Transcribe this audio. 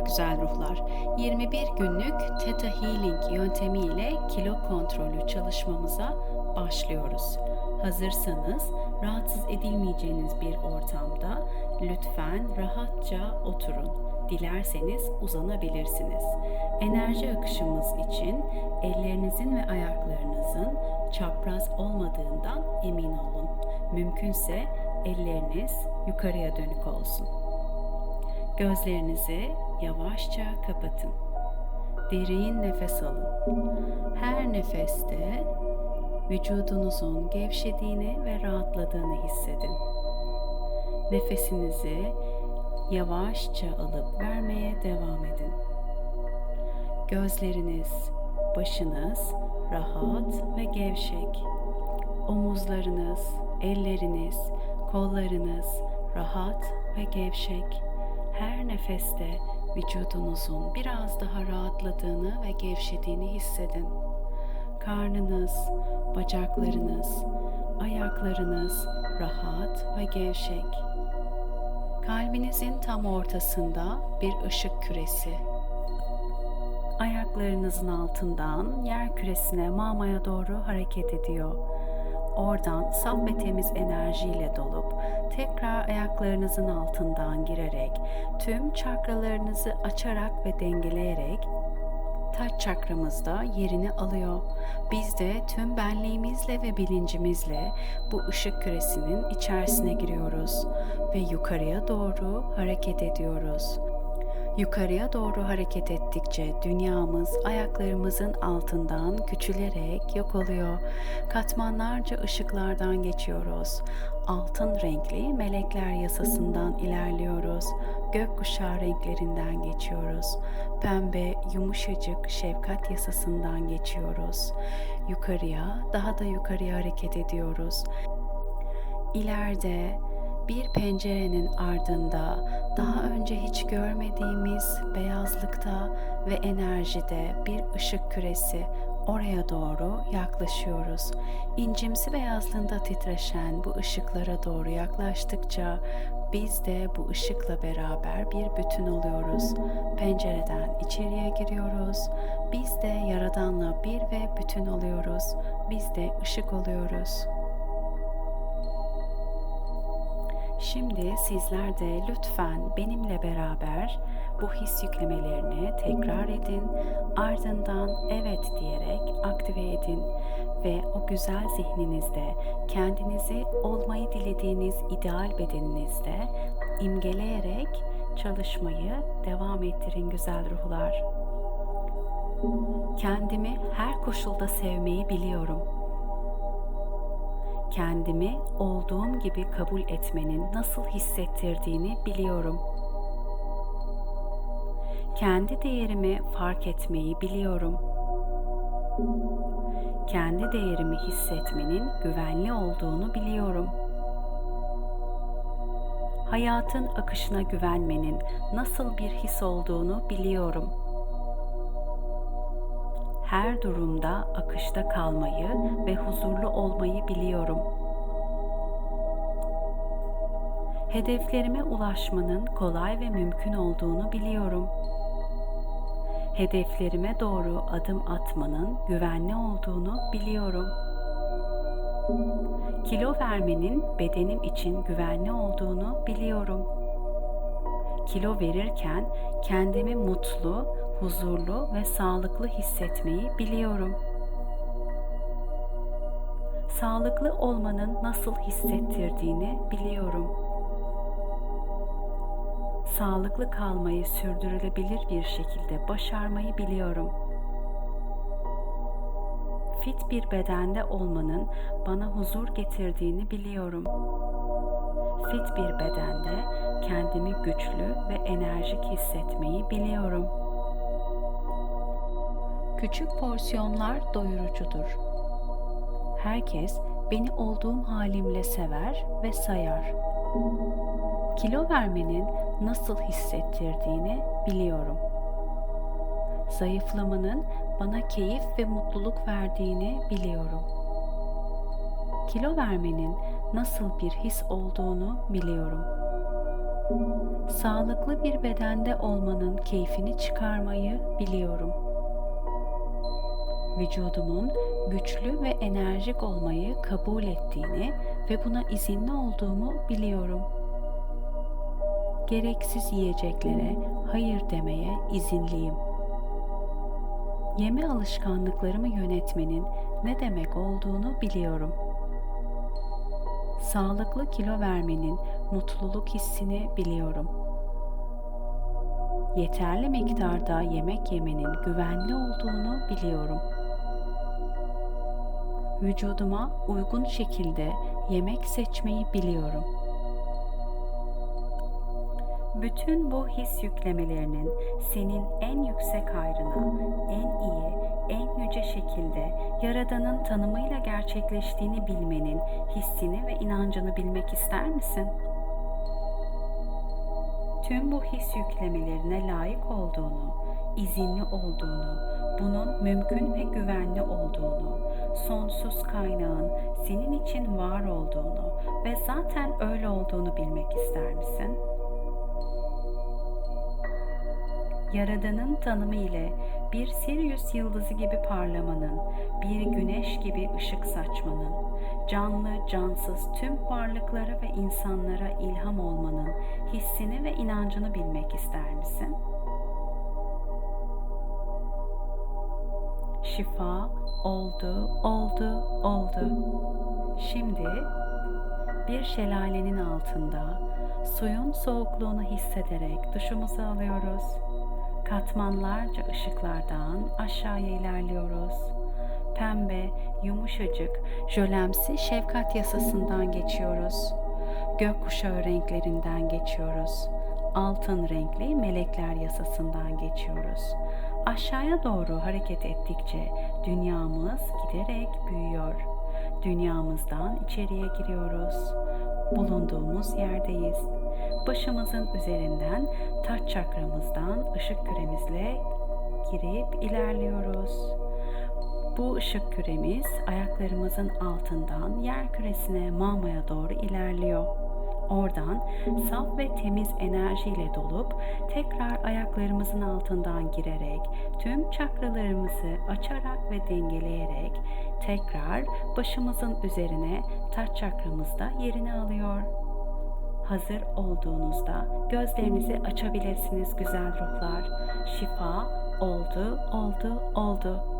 güzel ruhlar. 21 günlük Theta Healing yöntemiyle kilo kontrolü çalışmamıza başlıyoruz. Hazırsanız rahatsız edilmeyeceğiniz bir ortamda lütfen rahatça oturun. Dilerseniz uzanabilirsiniz. Enerji akışımız için ellerinizin ve ayaklarınızın çapraz olmadığından emin olun. Mümkünse elleriniz yukarıya dönük olsun. Gözlerinizi yavaşça kapatın. Derin nefes alın. Her nefeste vücudunuzun gevşediğini ve rahatladığını hissedin. Nefesinizi yavaşça alıp vermeye devam edin. Gözleriniz, başınız rahat ve gevşek. Omuzlarınız, elleriniz, kollarınız rahat ve gevşek nefeste vücudunuzun biraz daha rahatladığını ve gevşediğini hissedin. Karnınız, bacaklarınız, ayaklarınız rahat ve gevşek. Kalbinizin tam ortasında bir ışık küresi. Ayaklarınızın altından yer küresine mamaya doğru hareket ediyor Oradan saf ve temiz enerjiyle dolup tekrar ayaklarınızın altından girerek tüm çakralarınızı açarak ve dengeleyerek taç çakramızda yerini alıyor. Biz de tüm benliğimizle ve bilincimizle bu ışık küresinin içerisine giriyoruz ve yukarıya doğru hareket ediyoruz. Yukarıya doğru hareket ettikçe dünyamız ayaklarımızın altından küçülerek yok oluyor. Katmanlarca ışıklardan geçiyoruz. Altın renkli melekler yasasından ilerliyoruz. Gökkuşağı renklerinden geçiyoruz. Pembe, yumuşacık şefkat yasasından geçiyoruz. Yukarıya, daha da yukarıya hareket ediyoruz. İleride bir pencerenin ardında daha önce hiç görmediğimiz beyazlıkta ve enerjide bir ışık küresi oraya doğru yaklaşıyoruz. İncimsi beyazlığında titreşen bu ışıklara doğru yaklaştıkça biz de bu ışıkla beraber bir bütün oluyoruz. Pencereden içeriye giriyoruz. Biz de Yaradan'la bir ve bütün oluyoruz. Biz de ışık oluyoruz. Şimdi sizler de lütfen benimle beraber bu his yüklemelerini tekrar edin. Ardından evet diyerek aktive edin ve o güzel zihninizde kendinizi olmayı dilediğiniz ideal bedeninizde imgeleyerek çalışmayı devam ettirin güzel ruhlar. Kendimi her koşulda sevmeyi biliyorum.'' Kendimi olduğum gibi kabul etmenin nasıl hissettirdiğini biliyorum. Kendi değerimi fark etmeyi biliyorum. Kendi değerimi hissetmenin güvenli olduğunu biliyorum. Hayatın akışına güvenmenin nasıl bir his olduğunu biliyorum.'' Her durumda akışta kalmayı ve huzurlu olmayı biliyorum. Hedeflerime ulaşmanın kolay ve mümkün olduğunu biliyorum. Hedeflerime doğru adım atmanın güvenli olduğunu biliyorum. Kilo vermenin bedenim için güvenli olduğunu biliyorum. Kilo verirken kendimi mutlu, huzurlu ve sağlıklı hissetmeyi biliyorum. Sağlıklı olmanın nasıl hissettirdiğini biliyorum. Sağlıklı kalmayı sürdürülebilir bir şekilde başarmayı biliyorum. Fit bir bedende olmanın bana huzur getirdiğini biliyorum. Fit bir bedende kendimi güçlü ve enerjik hissetmeyi biliyorum.'' Küçük porsiyonlar doyurucudur. Herkes beni olduğum halimle sever ve sayar. Kilo vermenin nasıl hissettirdiğini biliyorum. Zayıflamanın bana keyif ve mutluluk verdiğini biliyorum. Kilo vermenin nasıl bir his olduğunu biliyorum. Sağlıklı bir bedende olmanın keyfini çıkarmayı biliyorum. Vücudumun güçlü ve enerjik olmayı kabul ettiğini ve buna izinli olduğumu biliyorum. Gereksiz yiyeceklere hayır demeye izinliyim. Yeme alışkanlıklarımı yönetmenin ne demek olduğunu biliyorum. Sağlıklı kilo vermenin mutluluk hissini biliyorum. Yeterli miktarda yemek yemenin güvenli olduğunu biliyorum. Vücuduma uygun şekilde yemek seçmeyi biliyorum. Bütün bu his yüklemelerinin senin en yüksek hayrına, en iyi, en yüce şekilde Yaradan'ın tanımıyla gerçekleştiğini bilmenin hissini ve inancını bilmek ister misin? Tüm bu his yüklemelerine layık olduğunu, izinli olduğunu, bunun mümkün ve güvenli olduğunu, sonsuz kaynağın senin için var olduğunu ve zaten öyle olduğunu bilmek ister misin?'' Yaradan'ın tanımı ile bir Sirius yıldızı gibi parlamanın, bir güneş gibi ışık saçmanın, canlı cansız tüm varlıklara ve insanlara ilham olmanın hissini ve inancını bilmek ister misin? Şifa oldu, oldu, oldu. Şimdi bir şelalenin altında suyun soğukluğunu hissederek duşumuzu alıyoruz katmanlarca ışıklardan aşağıya ilerliyoruz. Pembe, yumuşacık, jölemsi şefkat yasasından geçiyoruz. Gökkuşağı renklerinden geçiyoruz. Altın renkli melekler yasasından geçiyoruz. Aşağıya doğru hareket ettikçe dünyamız giderek büyüyor. Dünyamızdan içeriye giriyoruz. Bulunduğumuz yerdeyiz başımızın üzerinden taç çakramızdan ışık küremizle girip ilerliyoruz. Bu ışık küremiz ayaklarımızın altından yer küresine mamaya doğru ilerliyor. Oradan saf ve temiz enerjiyle dolup tekrar ayaklarımızın altından girerek tüm çakralarımızı açarak ve dengeleyerek tekrar başımızın üzerine taç çakramızda yerini alıyor hazır olduğunuzda gözlerinizi açabilirsiniz güzel ruhlar. Şifa oldu, oldu, oldu.